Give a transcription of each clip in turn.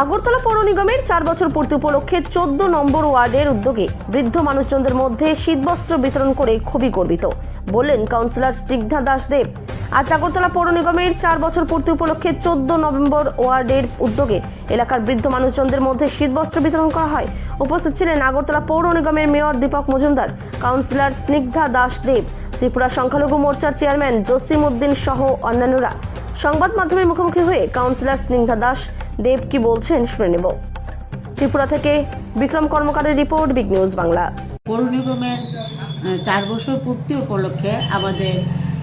আগরতলা পৌর নিগমের চার বছর পূর্তি উপলক্ষে চোদ্দ নম্বর ওয়ার্ডের উদ্যোগে বৃদ্ধ মানুষজনদের মধ্যে শীতবস্ত্র বিতরণ করে খুবই গর্বিত। বললেন কাউন্সিলর স্নিগ্ধা দাস দেব আজ আগরতলা পৌর নিগমের চার বছর পূর্তি উপলক্ষে চোদ্দ নভেম্বর ওয়ার্ডের উদ্যোগে এলাকার বৃদ্ধ মানুষজনদের মধ্যে শীতবস্ত্র বিতরণ করা হয়। উপস্থিত ছিলেন আগরতলা পৌর নিগমের মেয়র দীপক মজুমদার, কাউন্সিলর স্নিগ্ধা দাস দেব ত্রিপুরা সংখ্যালঘু মোর্চার চেয়ারম্যান জসিম উদ্দিন সহ অন্যান্যরা। সংবাদ মাধ্যমের মুখোমুখি হয়ে কাউন্সিলর স্নিগ্ধা দাস দেব কি বলছেন শুনে নেব। ত্রিপুরা থেকে বিক্রম কর্মকারের রিপোর্ট, বিগ নিউজ বাংলা। পৌর নিগমের চার বছর পূর্তি উপলক্ষে আমাদের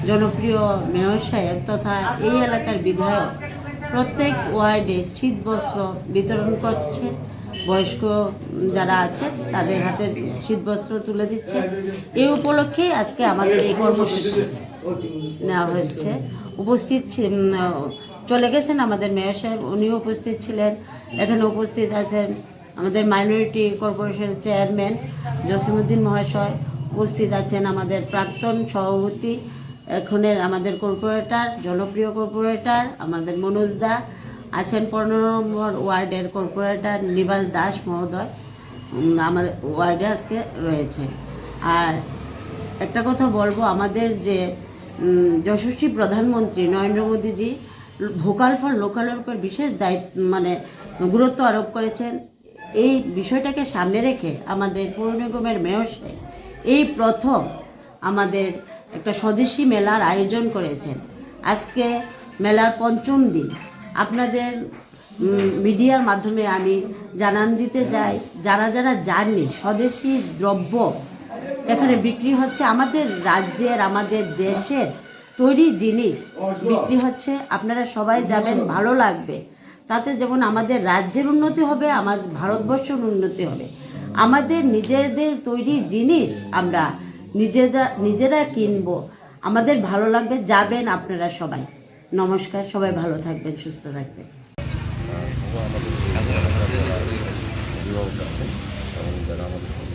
জনপ্রিয় মেয়র সাহেব তথা এই এলাকার বিধায়ক প্রত্যেক ওয়ার্ডে শীত বস্ত্র বিতরণ করছে। বয়স্ক যারা আছে, তাদের হাতে শীত বস্ত্র তুলে দিচ্ছে। এই উপলক্ষে আজকে আমাদের এই কর্মসূচি নেওয়া হয়েছে। উপস্থিত চলে গেছেন আমাদের মেয়র সাহেব। উনিও উপস্থিত ছিলেন। এখানে উপস্থিত আছেন আমাদের মাইনরিটি কর্পোরেশন চেয়ারম্যান জসিমুদ্দিন মহাশয়। উপস্থিত আছেন আমাদের প্রাক্তন সভাপতি, এখনের আমাদের কর্পোরেটর জনপ্রিয় কর্পোরেটর আমাদের মনোজ দা। আছেন পনেরো নম্বর ওয়ার্ডের কর্পোরেটর নিবাস দাস মহোদয়। আমাদের ওয়ার্ডে আজকে রয়েছে। আর একটা কথা বলব, আমাদের যে যশস্বী প্রধানমন্ত্রী নরেন্দ্র মোদীজি ভোকাল ফর লোকালের উপর বিশেষ দায়িত্ব মানে গুরুত্ব আরোপ করেছেন। এই বিষয়টাকে সামনে রেখে আমাদের পৌর নিগমের মেয়র এই প্রথম আমাদের একটা স্বদেশী মেলার আয়োজন করেছেন। আজকে মেলার পঞ্চম দিন। আপনাদের মিডিয়ার মাধ্যমে আমি জানান দিতে যাই, যারা যারা জাননি স্বদেশী দ্রব্য এখানে বিক্রি হচ্ছে, আমাদের রাজ্যের, আমাদের দেশের তৈরি জিনিস বিক্রি হচ্ছে আপনারা সবাই যাবেন ভালো লাগবে। তাতে যেমন আমাদের রাজ্যের উন্নতি হবে আমার ভারতবর্ষের উন্নতি হবে। আমাদের নিজেদের তৈরি জিনিস আমরা নিজেরা নিজেরা কিনবো। আমাদের ভালো লাগবে যাবেন আপনারা সবাই। নমস্কার সবাই ভালো থাকবেন সুস্থ থাকবেন। এবং যারা আমাদের